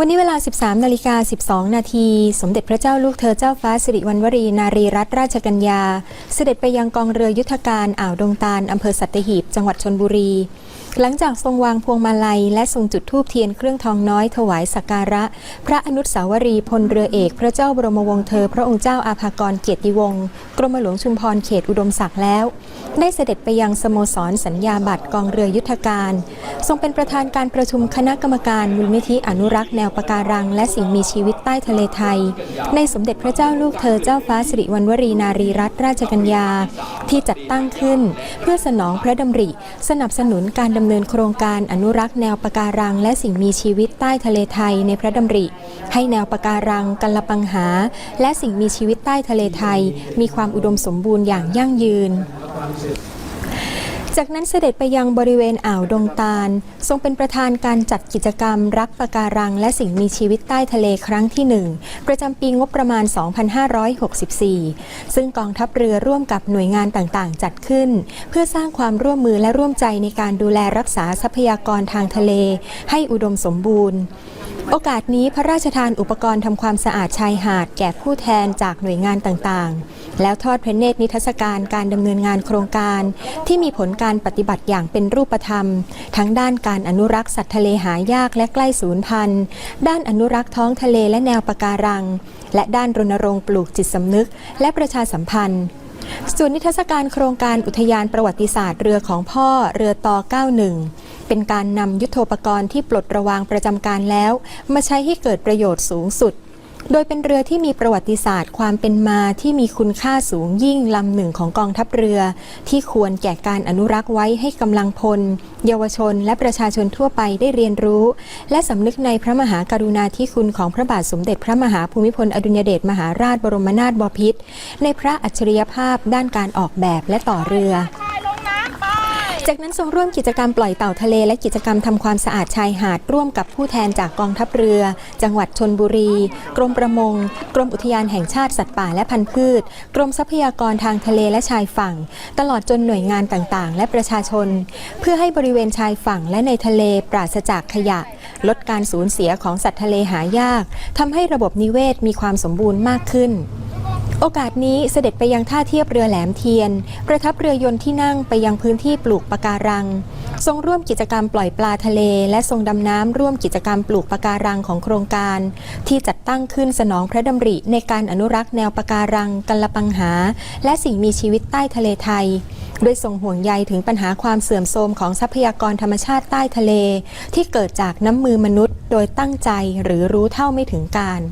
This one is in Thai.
วันนี้เวลา 13 นาฬิกา 12 นาที สมเด็จพระเจ้าลูกเธอเจ้าฟ้าสิริวัณวรี นารีรัตนราชกัญญา เสด็จไปยังกองเรือยุทธการอ่าวดงตาลอำเภอสัตหีบ จังหวัดชนบุรี หลังจากทรงวางพวงมาลัย และทรงจุดธูปเทียนเครื่องทองน้อยถวายสักการะ พระอนุสาวรีย์พลเรือเอก พระเจ้าบรมวงศ์เธอ พระองค์เจ้าอาภากรเกียรติวงศ์กรมหลวงชุมพรเขตอุดมศักดิ์แล้ว ได้เสด็จไปยังสโมสรสัญญาบัตรกองเรือยุทธการ ทรงเป็นประธานการประชุมคณะกรรมการมูลนิธิอนุรักษ์แนวปะการัง และสิ่งมีชีวิตใต้ทะเลไทย ในสมเด็จพระเจ้าลูกเธอเจ้าฟ้าสิริวัณวรีนารีรัตนราชกัญญาที่จัดตั้งขึ้น เพื่อสนองพระดำริ สนับสนุนการดำำเนินโครงการอนุรักษ์แนวปะการัง และสิ่งมีชีวิตใต้ทะเลไทยในพระดำริ ให้แนวปะการังกัลปังหา และสิ่งมีชีวิตใต้ทะเลไทย มีความอุดมสมบูรณ์อย่างยั่งยืน จากนั้นเสด็จไปยังบริเวณอ่าวดงตาล ทรงเป็นประธานการจัดกิจกรรม รักปะการัง และสิ่งมีชีวิตใต้ทะเลครั้งที่หนึ่งประจำปีงบประมาณ 2564 ซึ่งกองทัพเรือร่วมกับหน่วยงานต่างๆ จัดขึ้น เพื่อสร้างความร่วมมือและร่วมใจในการดูแลรักษาทรัพยากรทางทะเล ให้อุดมสมบูรณ์ โอกาสนี้พระราชทานอุปกรณ์ทำความสะอาดชายหาดแก่ผู้แทนจากหน่วยงานต่างๆ แล้วทอดพระเนตรนิทรรศการการดำเนินงานโครงการ ที่มีผลการปฏิบัติอย่างเป็นรูปธรรม ทั้งด้านการอนุรักษ์สัตว์ทะเลหายากและใกล้สูญพันธุ์ ด้านอนุรักษ์ท้องทะเลและแนวปะการัง และด้านรณรงค์ปลูกจิตสำนึก และประชาสัมพันธ์ ส่วนนิทรรศการโครงการอุทยานประวัติศาสตร์เรือของพ่อเรือต่อ 91 เป็นการนำยุทโธปกรณ์ที่ปลดระวางประจำการแล้ว มาใช้ให้เกิดประโยชน์สูงสุด โดยเป็นเรือที่มีประวัติศาสตร์ ความเป็นมาที่มีคุณค่าสูงยิ่งลำหนึ่งของกองทัพเรือ ที่ควรแก่การอนุรักษ์ไว้ให้กำลังพล เยาวชน และประชาชนทั่วไปได้เรียนรู้ และสำนึกในพระมหากรุณาธิคุณของพระบาทสมเด็จพระมหาภูมิพลอดุลยเดชมหาราชบรมนาถบพิตรในพระอัจฉริยภาพด้านการออกแบบและต่อเรือ จากนั้นทรงร่วมกิจกรรมปล่อยเต่าทะเล และกิจกรรมทำความสะอาดชายหาดร่วมกับผู้แทนจากกองทัพเรือ จังหวัดชนบุรี กรมประมง กรมอุทยานแห่งชาติสัตว์ป่าและพันธุ์พืช กรมทรัพยากรทางทะเลและชายฝั่ง ตลอดจนหน่วยงานต่างๆ และประชาชน เพื่อให้บริเวณชายฝั่งและในทะเลปราศจากขยะ ลดการสูญเสียของสัตว์ทะเลหายากทำให้ระบบนิเวศมีความสมบูรณ์มากขึ้น โอกาสนี้เสด็จไปยังท่าเทียบเรือแหลมเทียน ประทับเรือยนต์ที่นั่งไปยังพื้นที่ปลูกปะการัง ทรงร่วมกิจกรรมปล่อยปลาทะเล และทรงดำน้ำร่วมกิจกรรมปลูกปะการังของโครงการ ที่จัดตั้งขึ้นสนองพระดำริในการอนุรักษ์แนวปะการัง กัลปังหา และสิ่งมีชีวิตใต้ทะเลไทยโดยทรงห่วงใยถึงปัญหาความเสื่อมโทรมของทรัพยากรธรรมชาติใต้ทะเล ที่เกิดจากน้ำมือมนุษย์ โดยตั้งใจหรือรู้เท่าไม่ถึงการ